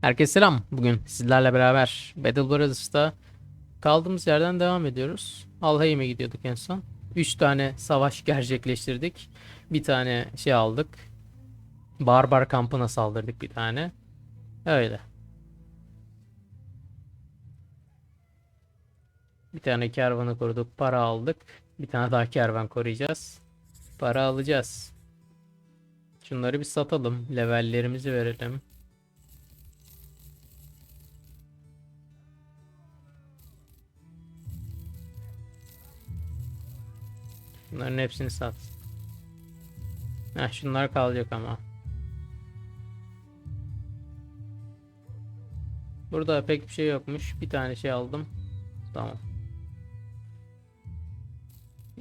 Herkese selam. Bugün sizlerle beraber Battle Brothers'ta kaldığımız yerden devam ediyoruz. Alheim'e gidiyorduk en son. 3 tane savaş gerçekleştirdik. Bir tane şey aldık. Barbar kampına saldırdık bir tane. Öyle. Bir tane kervanı koruduk. Para aldık. Bir tane daha kervan koruyacağız. Para alacağız. Şunları bir satalım. Levellerimizi verelim. Bunların hepsini sat. Heh, şunlar kalacak ama. Burada pek bir şey yokmuş. Bir tane şey aldım. Tamam.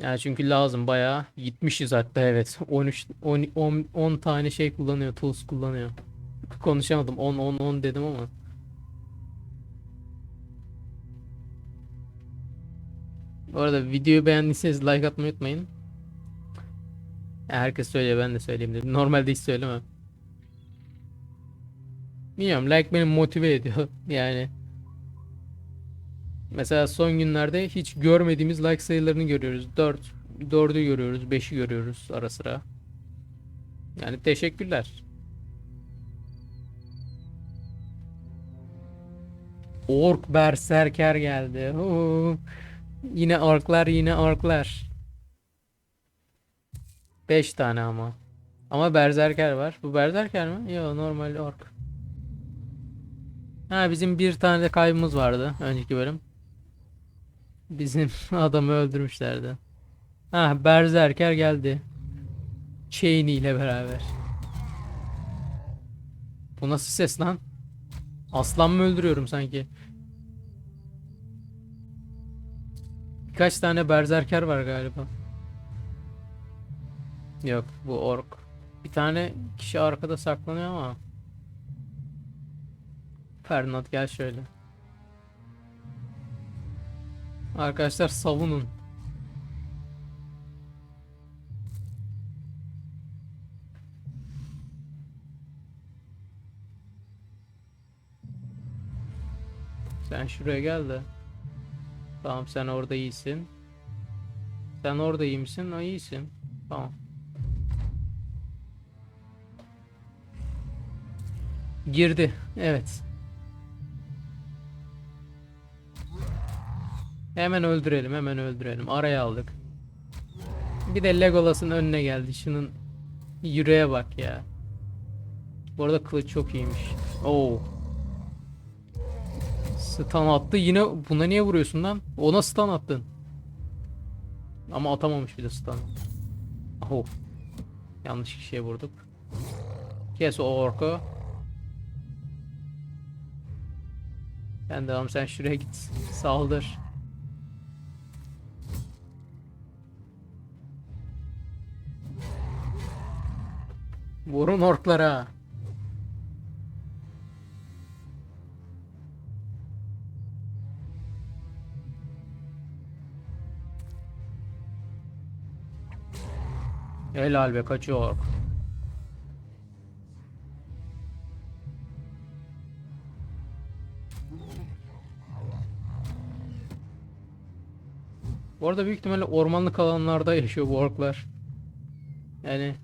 Yani çünkü lazım bayağı. Gitmişiz hatta evet. 13 10 10, 10 tane şey kullanıyor. Tools kullanıyor. Konuşamadım. 10 10 10 dedim ama. Bu arada videoyu beğendiyseniz like atmayı unutmayın. Herkes söylüyor ben de söyleyeyim dedim. Normalde hiç söylemem. Bilmiyorum like beni motive ediyor yani. Mesela son günlerde hiç görmediğimiz like sayılarını görüyoruz. 4 4'ü görüyoruz, 5'i görüyoruz ara sıra. Yani teşekkürler. Ork berserker geldi. Oo. Yine orklar, yine orklar. 5 tane ama. Ama berserker var. Bu berserker mi? Yok normal ork. Ha bizim bir tane de kaybımız vardı önceki bölüm. Bizim adamı öldürmüşlerdi. Ha berserker geldi. Chain ile beraber. Bu nasıl ses lan? Aslan mı öldürüyorum sanki? Birkaç tane berserker var galiba. Yok bu ork. Bir tane kişi arkada saklanıyor ama. Fernand gel şöyle. Arkadaşlar savunun. Sen şuraya gel de. Tamam sen orada iyisin. Sen orada iyi misin? O iyisin. Tamam. Girdi. Evet. Hemen öldürelim, hemen öldürelim. Araya aldık. Bir de Legolas'ın önüne geldi. Şunun yüreğe bak ya. Bu arada kılıç çok iyiymiş. Oo. Stun attı. Yine buna niye vuruyorsun lan? Ona stun attın. Ama atamamış bir de stun. Oh. Yanlış kişiye vurduk. Kes o orku. Ben devam sen şuraya git. Saldır. Vurun orklara. Helal be kaçıyor. Bu arada büyük ihtimalle ormanlık alanlarda yaşıyor bu orklar. Yani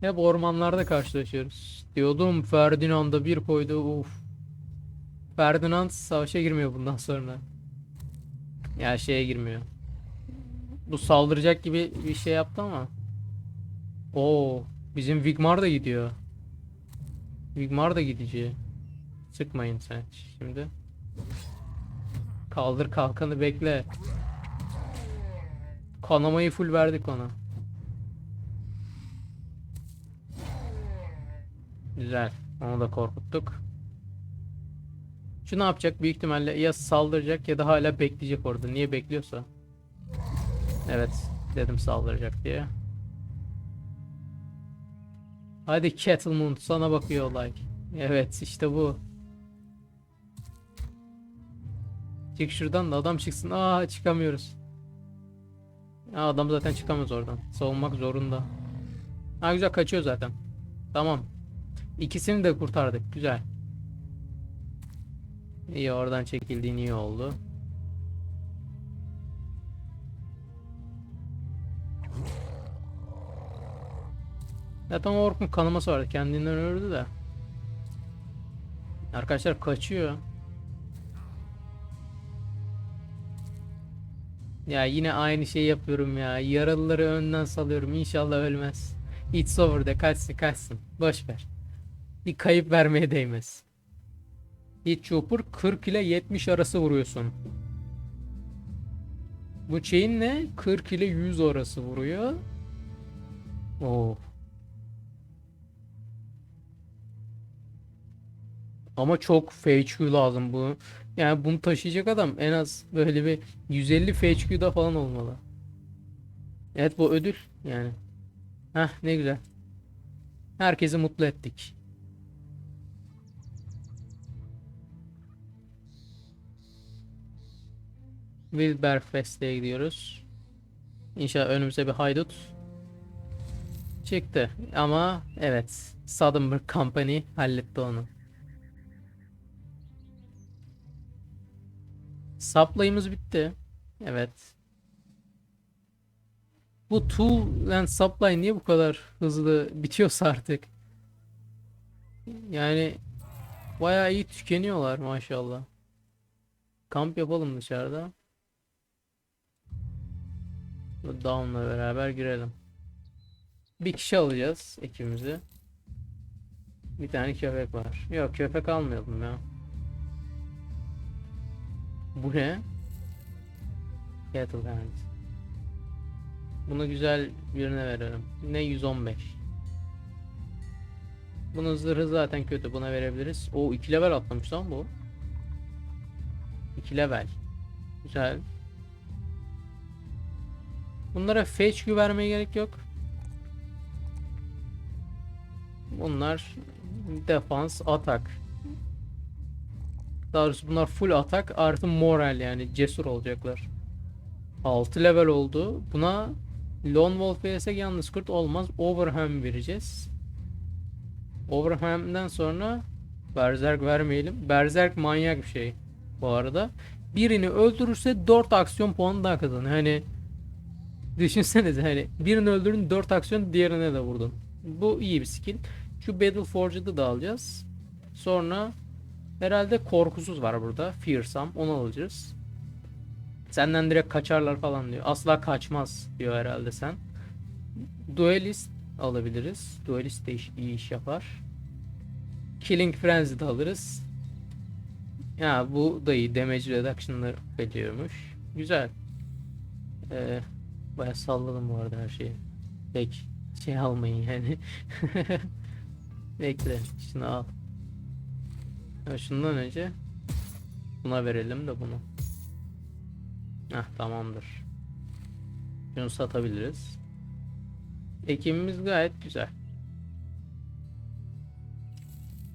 hep ormanlarda karşılaşıyoruz. Diyordum Ferdinand'a bir koydu uf. Ferdinand savaşa girmiyor bundan sonra. Ya şeye girmiyor. Bu saldıracak gibi bir şey yaptı ama. Oo, bizim Vigmar da gidiyor. Vigmar da gidici. Sıkmayın sen şimdi. Kaldır kalkanı bekle. Kanamayı full verdik ona. Güzel. Onu da korkuttuk. Şu ne yapacak? Büyük ihtimalle ya saldıracak ya da hala bekleyecek orada. Niye bekliyorsa. Evet. Dedim saldıracak diye. Hadi Kettlemoon sana bakıyor olay. Evet işte bu. Çık şuradan da adam çıksın. Aa çıkamıyoruz. Ya adam zaten çıkamaz oradan. Savunmak zorunda. Ha güzel kaçıyor zaten. Tamam. İkisini de kurtardık. Güzel. İyi oradan çekildiğin iyi oldu. Zaten orkun kanaması vardı. Kendinden öldü de. Arkadaşlar kaçıyor. Ya yine aynı şeyi yapıyorum ya. Yaralıları önden salıyorum. İnşallah ölmez. It's over de kaçsın kaçsın. Boş ver. Bir kayıp vermeye değmez. Hit Chopper 40 ile 70 arası vuruyorsun. Bu chain ne? 40 ile 100 arası vuruyor. Oo. Ama çok FHQ lazım bu. Yani bunu taşıyacak adam en az böyle bir 150 FHQ'da falan olmalı. Evet bu ödül yani. Heh ne güzel. Herkesi mutlu ettik. Wilberfest'e gidiyoruz. İnşallah önümüze bir haydut çıktı. Ama evet Soderbergh Company halletti onu. Supply'ımız bitti. Evet. Bu tool and supply niye bu kadar hızlı bitiyorsa artık? Yani bayağı iyi tükeniyorlar maşallah. Kamp yapalım dışarıda. Bu Down'la beraber girelim. Bir kişi alacağız ekibimizi. Bir tane köpek var. Yok köpek almayalım ya. Bu ne? Cattle Hand. Bunu güzel birine verelim. Ne 115. Bunun zırhı zaten kötü. Buna verebiliriz. O 2 level atlamış lan bu. 2 level. Güzel. Bunlara fetch vermeye gerek yok. Bunlar defans, atak. Daha doğrusu bunlar full atak artı moral yani cesur olacaklar. 6 level oldu. Buna Lone Wolf vs yalnız kurt olmaz. Overham vereceğiz. Overham'den sonra Berserk vermeyelim. Berserk manyak bir şey bu arada. Birini öldürürse 4 aksiyon puanı daha kazanır. Hani düşünsenize hani birini öldürün 4 aksiyon diğerine de vurdun. Bu iyi bir skill. Şu Battle Forge'ı da alacağız. Sonra herhalde korkusuz var burada. Fearsome onu alacağız. Senden direkt kaçarlar falan diyor. Asla kaçmaz diyor herhalde sen. Duelist alabiliriz. Duelist de iş, iyi iş yapar. Killing Frenzy de alırız. Ya bu da iyi. Damage Reduction'ları veriyormuş. Güzel. Ee, Baya salladım bu arada her şeyi. Pek şey almayın yani. Bekle şunu al. Ya şundan önce buna verelim de bunu. Heh tamamdır. Şunu satabiliriz. Ekimimiz gayet güzel.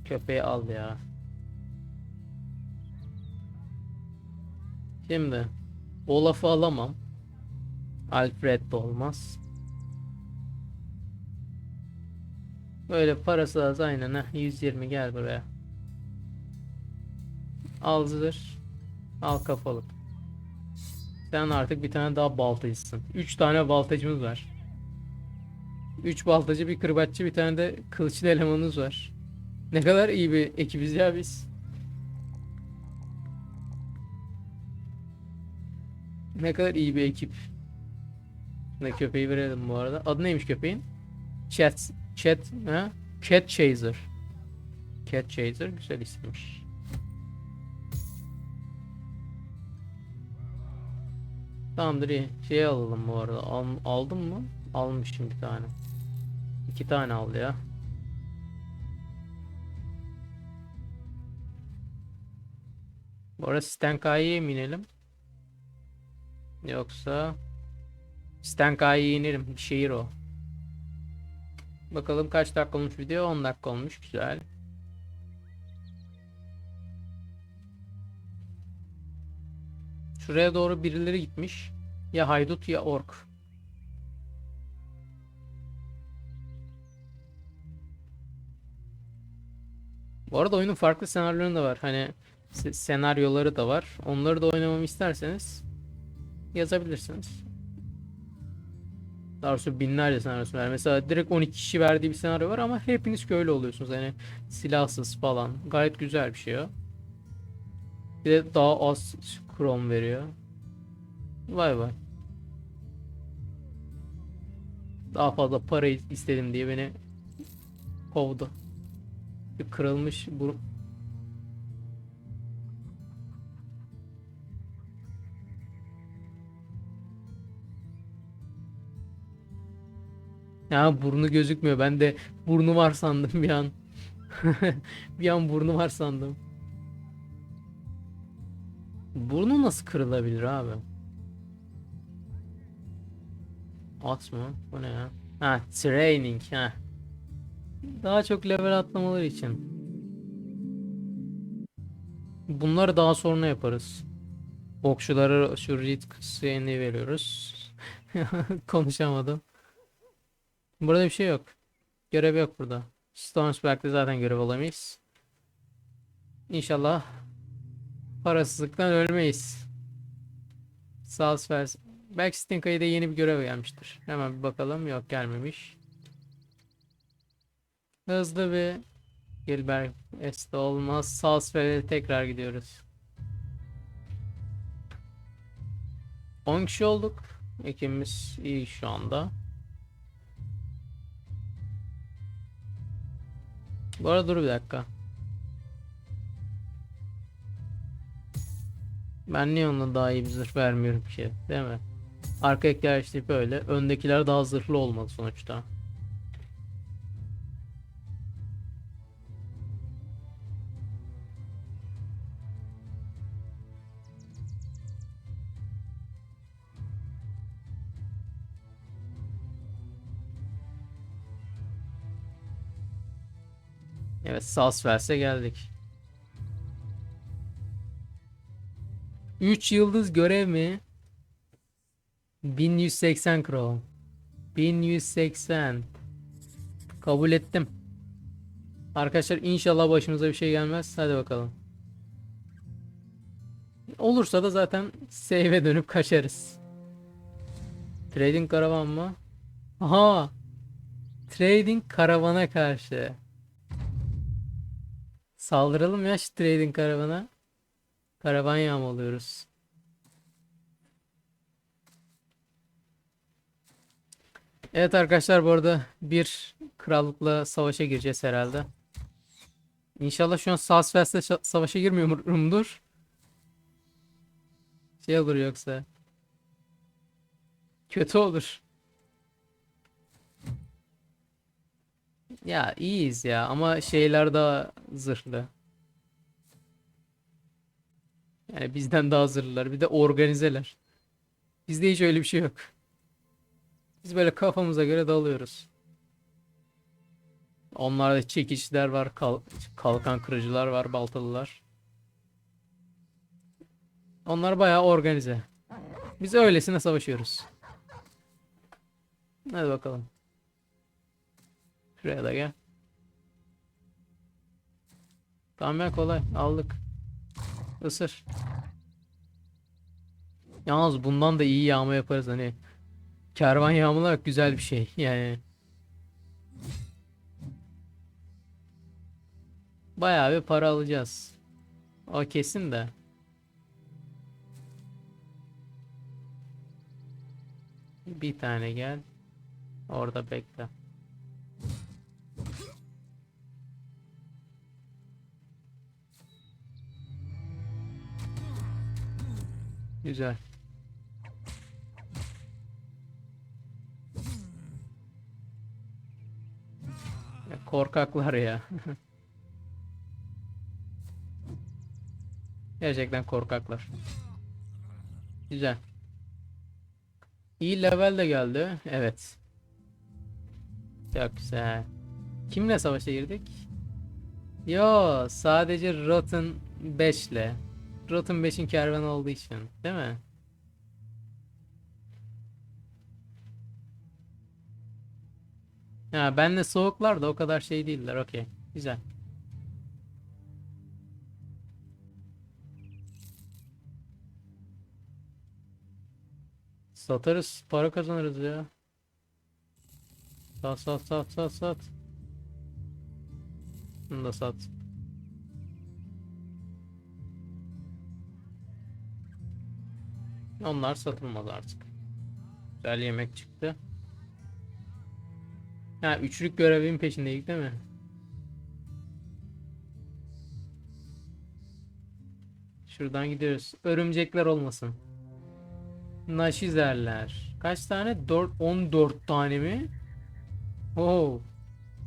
Köpeği al ya. Şimdi Olaf'ı alamam. Alfred de olmaz. Böyle parası az aynen ha 120 gel buraya. Al. Al kafalık. Sen artık bir tane daha baltacısın. 3 tane baltacımız var. 3 baltacı, bir kırbaççı, bir tane de kılıçlı elemanımız var. Ne kadar iyi bir ekibiz ya biz. Ne kadar iyi bir ekip. Ne köpeği verelim bu arada. Adı neymiş köpeğin? Chat, chat, ha? Cat Chaser. Cat Chaser güzel isimmiş. Tamamdır iyi. Şey alalım bu arada. Al, aldım mı? Almışım bir tane. İki tane aldı ya. Bu arada Stankai'ye mi inelim? Yoksa Stankai'ye inelim. Bir şehir o. Bakalım kaç dakika olmuş video? 10 dakika olmuş. Güzel. Şuraya doğru birileri gitmiş. Ya haydut ya ork. Bu arada oyunun farklı senaryoları da var. Hani se- senaryoları da var. Onları da oynamamı isterseniz yazabilirsiniz. Daha doğrusu binlerce senaryosu var. Mesela direkt 12 kişi verdiği bir senaryo var ama hepiniz köylü oluyorsunuz. Yani silahsız falan. Gayet güzel bir şey o. Bir de daha az krom veriyor. Vay vay. Daha fazla para istedim diye beni kovdu. Bir kırılmış bu Ya burnu gözükmüyor. Ben de burnu var sandım bir an. bir an burnu var sandım. Burnu nasıl kırılabilir abi? At mı? Bu ne ya? Ha, training ha. Daha çok level atlamaları için. Bunları daha sonra yaparız. Okçulara şu read kısmını veriyoruz. Konuşamadım. Burada bir şey yok. Görev yok burada. Stonesberg'de zaten görev alamayız. İnşallah parasızlıktan ölmeyiz. Salsfels. Belki Stinkay'da yeni bir görev gelmiştir. Hemen bir bakalım. Yok gelmemiş. Hızlı bir Gilbert Este olmaz. Salsfels'e tekrar gidiyoruz. 10 kişi olduk. Ekibimiz iyi şu anda. Bu arada dur bir dakika. Ben niye ona daha iyi bir zırh vermiyorum ki? Değil mi? Arka ekler işte böyle. Öndekiler daha zırhlı olmalı sonuçta. Evet Salsvers'e geldik. 3 yıldız görev mi? 1180 kron. 1180. Kabul ettim. Arkadaşlar inşallah başımıza bir şey gelmez. Hadi bakalım. Olursa da zaten save'e dönüp kaçarız. Trading karavan mı? Aha. Trading karavana karşı. Saldıralım ya şu trading karavana. Karavan yağmalıyoruz. Evet arkadaşlar bu arada bir krallıkla savaşa gireceğiz herhalde. İnşallah şu an Salsfels'le şa- savaşa girmiyorumdur. Şey olur yoksa. Kötü olur. Ya iyiyiz ya ama şeyler daha zırhlı. Yani bizden daha zırhlılar. Bir de organizeler. Bizde hiç öyle bir şey yok. Biz böyle kafamıza göre dalıyoruz. Onlarda çekişler var, kal- kalkan kırıcılar var, baltalılar. Onlar bayağı organize. Biz öylesine savaşıyoruz. Hadi bakalım. Şuraya da gel. Tamam ya kolay. Aldık. Isır. Yalnız bundan da iyi yağma yaparız hani. Kervan yağmalamak güzel bir şey yani. Bayağı bir para alacağız. O kesin de. Bir tane gel. Orada bekle. Güzel. Ya korkaklar ya. Gerçekten korkaklar. Güzel. İyi level de geldi. Evet. Çok güzel. Kimle savaşa girdik? Yo, sadece Rotten 5 ile. Rotten 5'in kervanı olduğu için değil mi? Ya benle soğuklar da o kadar şey değiller okey. Güzel. Satarız para kazanırız ya. Sat sat sat sat sat. Bunu da sat. Onlar satılmaz artık. Güzel yemek çıktı. Ha üçlük görevin peşindeydik değil mi? Şuradan gidiyoruz. Örümcekler olmasın. Naşizerler. Kaç tane? 4 14 tane mi? Oo.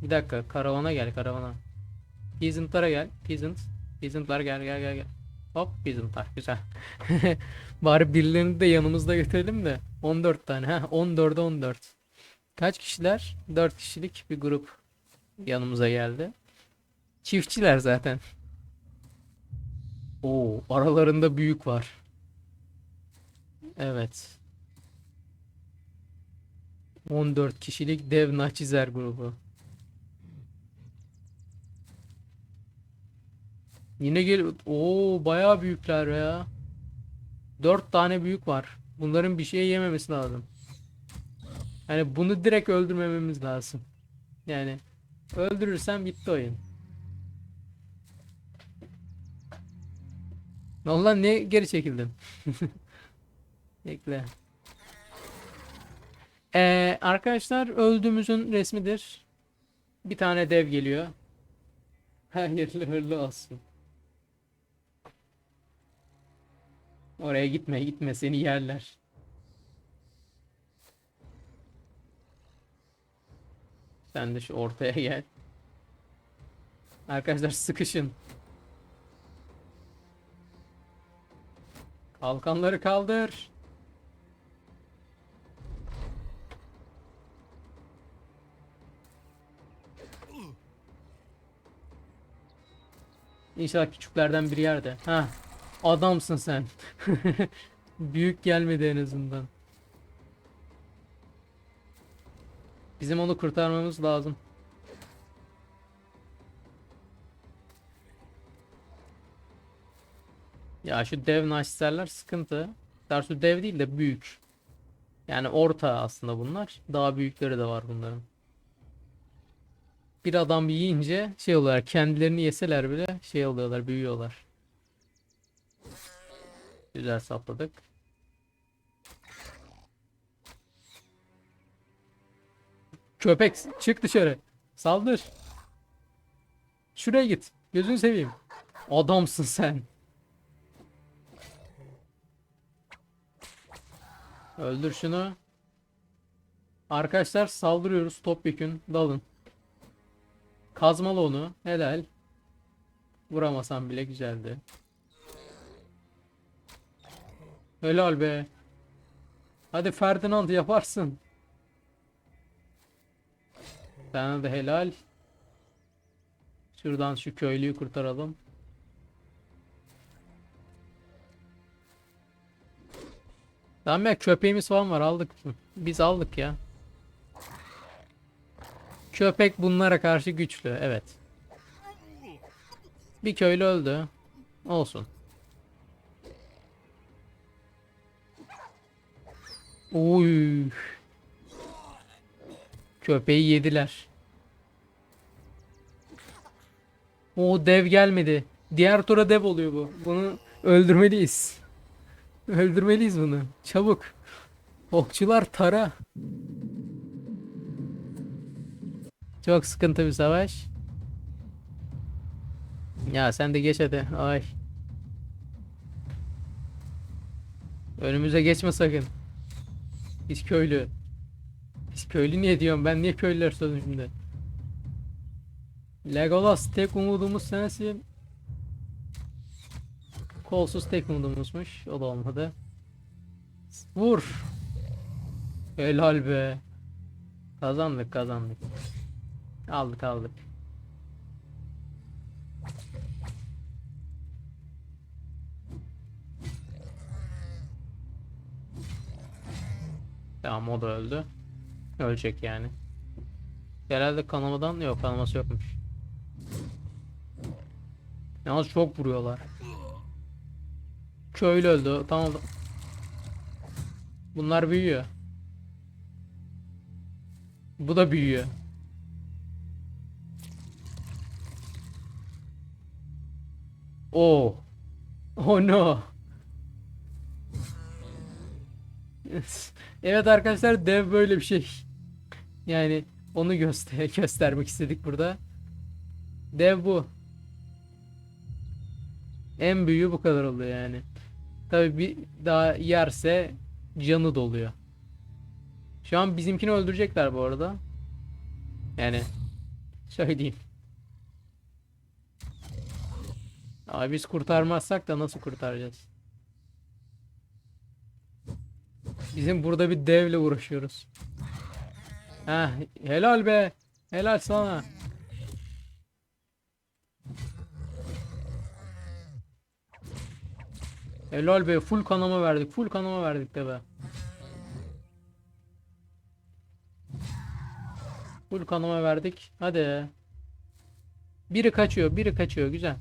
Bir dakika karavana gel karavana. Peasant'lara gel. Peasant. Peasant'lar gel gel gel gel. Hop Peasant'lar güzel. Bari birilerini de yanımızda götürelim de. 14 tane. Ha 14'e 14. Kaç kişiler? 4 kişilik bir grup yanımıza geldi. Çiftçiler zaten. Oo, aralarında büyük var. Evet. 14 kişilik dev Naçizer grubu. Yine gel. Oo, bayağı büyükler ya. 4 tane büyük var. Bunların bir şey yememesi lazım. Yani bunu direkt öldürmememiz lazım. Yani öldürürsem bitti oyun. Lan niye geri çekildin? Bekle. Ee, arkadaşlar öldüğümüzün resmidir. Bir tane dev geliyor. Hayırlı hırlı olsun. Oraya gitme gitme seni yerler. Sen de şu ortaya gel. Arkadaşlar sıkışın. Kalkanları kaldır. İnşallah küçüklerden biri yerde. Ha, adamsın sen. Büyük gelmedi en azından. Bizim onu kurtarmamız lazım. Ya şu dev naşiserler sıkıntı. Darsu dev değil de büyük. Yani orta aslında bunlar. Daha büyükleri de var bunların. Bir adam yiyince şey oluyorlar. Kendilerini yeseler bile şey oluyorlar, büyüyorlar. Güzel sapladık. Köpek çık dışarı. Saldır. Şuraya git. Gözünü seveyim. Adamsın sen. Öldür şunu. Arkadaşlar saldırıyoruz. Topyekün dalın. Kazmalı onu. Helal. Vuramasam bile güzeldi. Helal be. Hadi Ferdinand yaparsın. Sana da helal. Şuradan şu köylüyü kurtaralım. Tamam ya köpeğimiz falan var aldık. Biz aldık ya. Köpek bunlara karşı güçlü evet. Bir köylü öldü. Olsun. Uy. Köpeği yediler. O dev gelmedi. Diğer tura dev oluyor bu. Bunu öldürmeliyiz. Öldürmeliyiz bunu. Çabuk. Okçular tara. Çok sıkıntı bir savaş. Ya sen de geç hadi. Ay. Önümüze geçme sakın. Biz köylü. Biz köylü niye diyorum ben niye köylüler sözüm şimdi. Legolas tek umudumuz sensin. Kolsuz tek umudumuzmuş. O da olmadı. Vur. Helal be. Kazandık kazandık. Aldık aldık. Tamam o da öldü. Ölecek yani. Herhalde kanamadan yok kanaması yokmuş. Yalnız çok vuruyorlar. Köylü öldü. Tamam. Bunlar büyüyor. Bu da büyüyor. Oh. Oh no. Evet arkadaşlar dev böyle bir şey. Yani onu göster göstermek istedik burada. Dev bu. En büyüğü bu kadar oluyor yani. Tabii bir daha yerse canı doluyor. Şu an bizimkini öldürecekler bu arada. Yani söyleyeyim. Abi biz kurtarmazsak da nasıl kurtaracağız? Bizim burada bir devle uğraşıyoruz. Ha, helal be. Helal sana. Helal be. Full kanama verdik. Full kanama verdik de be. Full kanama verdik. Hadi. Biri kaçıyor. Biri kaçıyor. Güzel.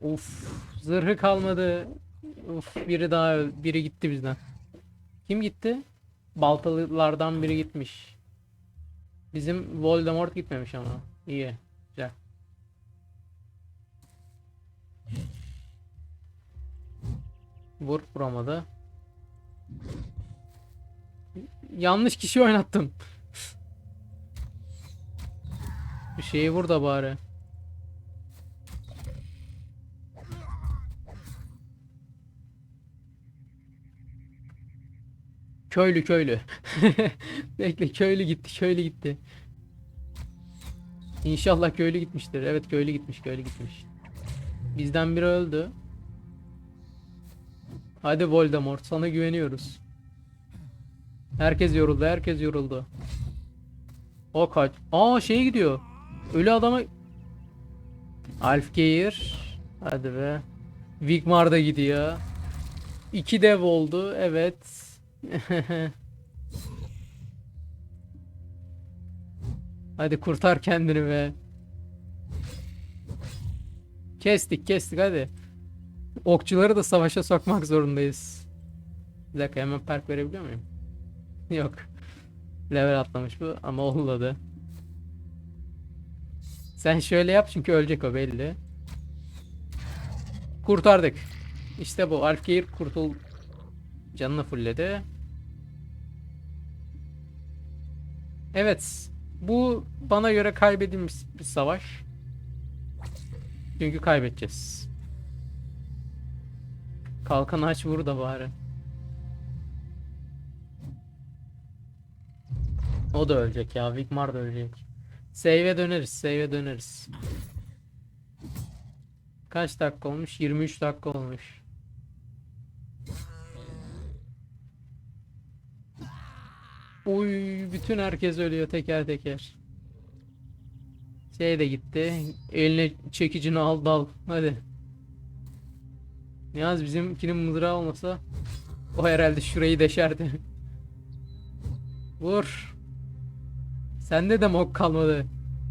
Uf. Zırhı kalmadı. Uf. Biri daha biri gitti bizden. Kim gitti? Baltalılardan biri gitmiş. Bizim Voldemort gitmemiş ama. İyi. Güzel. Vur vuramadı. Yanlış kişi oynattım. Bir şeyi vur da bari. Köylü köylü. Bekle köylü gitti köylü gitti. İnşallah köylü gitmiştir. Evet köylü gitmiş köylü gitmiş. Bizden biri öldü. Hadi Voldemort sana güveniyoruz. Herkes yoruldu herkes yoruldu. O kaç. Aa şeye gidiyor. Ölü adama. Alfgeir. Hadi be. Vigmar da gidiyor. İki dev oldu. Evet. Hadi kurtar kendini be. Kestik kestik hadi. Okçuları da savaşa sokmak zorundayız. Bir dakika hemen perk verebiliyor muyum? Yok. Level atlamış bu ama olmadı. Sen şöyle yap çünkü ölecek o belli. Kurtardık. İşte bu. Alfgeir kurtul canını fulledi. Evet. Bu bana göre kaybedilmiş bir savaş. Çünkü kaybedeceğiz. Kalkan aç vur da bari. O da ölecek ya. Vigmar da ölecek. Save'e döneriz. Save'e döneriz. Kaç dakika olmuş? 23 dakika olmuş. Uy, bütün herkes ölüyor teker teker. Şey de gitti. Eline çekicini al dal. Hadi. Yalnız bizimkinin mızrağı olmasa o herhalde şurayı deşerdi. Vur. Sende de mok kalmadı.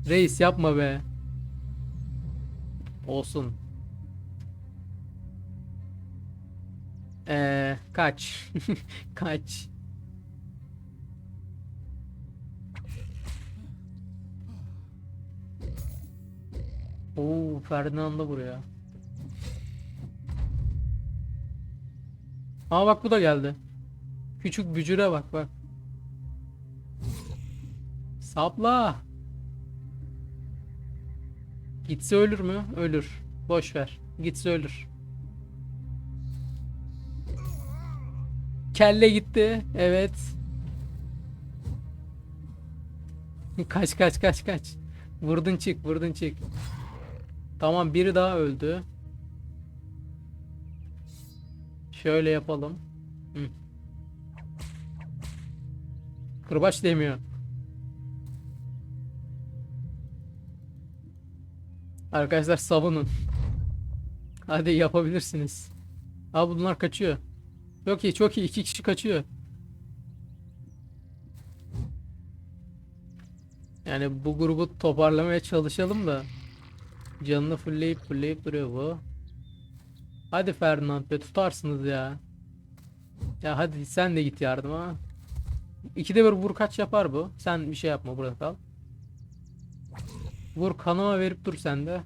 Reis yapma be. Olsun. Ee, kaç. kaç. Oo, Ferdinand da buraya. Aa bak bu da geldi. Küçük bücüre bak bak. Sapla. Gitse ölür mü? Ölür. Boş ver. Gitse ölür. Kelle gitti. Evet. Kaç kaç kaç kaç. Vurdun çık, vurdun çık. Tamam biri daha öldü. Şöyle yapalım. Hı. Kırbaç demiyor. Arkadaşlar savunun. Hadi yapabilirsiniz. Abi bunlar kaçıyor. Çok iyi çok iyi. iki kişi kaçıyor. Yani bu grubu toparlamaya çalışalım da. Canını fullleyip fullleyip duruyor bu. Hadi Ferdinand be tutarsınız ya. Ya hadi sen de git yardıma. İkide bir vur kaç yapar bu. Sen bir şey yapma burada kal. Vur kanama verip dur sen de.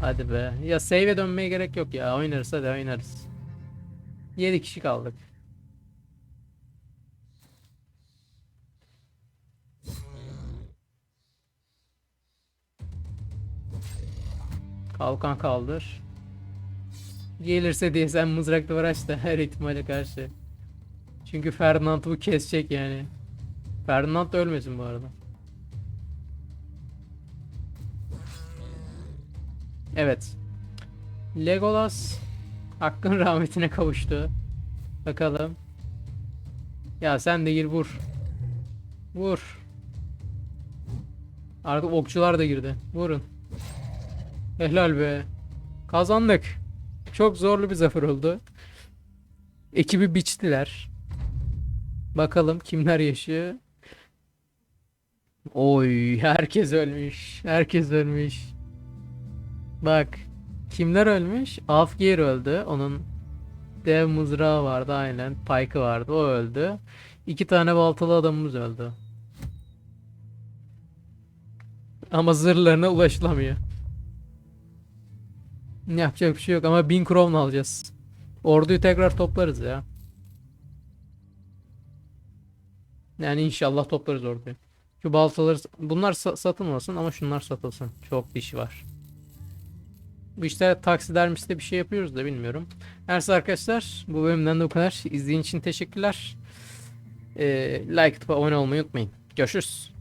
Hadi be. Ya save'e dönmeye gerek yok ya. Oynarız hadi oynarız. 7 kişi kaldık. Kalkan kaldır. Gelirse diye sen mızrakla uğraş da her ihtimale karşı. Çünkü Ferdinand bu kesecek yani. Ferdinand da ölmesin bu arada. Evet. Legolas hakkın rahmetine kavuştu. Bakalım. Ya sen de gir vur. Vur. Artık okçular da girdi. Vurun. Helal be. Kazandık. Çok zorlu bir zafer oldu. Ekibi biçtiler. Bakalım kimler yaşıyor. Oy herkes ölmüş. Herkes ölmüş. Bak kimler ölmüş? Afgir öldü. Onun dev mızrağı vardı aynen. Pike'ı vardı. O öldü. İki tane baltalı adamımız öldü. Ama zırhlarına ulaşılamıyor. Yapacak bir şey yok ama 1000 crown alacağız. Orduyu tekrar toplarız ya. Yani inşallah toplarız orduyu. Şu baltaları bunlar sa- satılmasın ama şunlar satılsın. Çok dişi var. Bu işte taksidermiste bir şey yapıyoruz da bilmiyorum. Neyse arkadaşlar bu bölümden de bu kadar. İzlediğiniz için teşekkürler. Ee, like atıp abone olmayı unutmayın. Görüşürüz.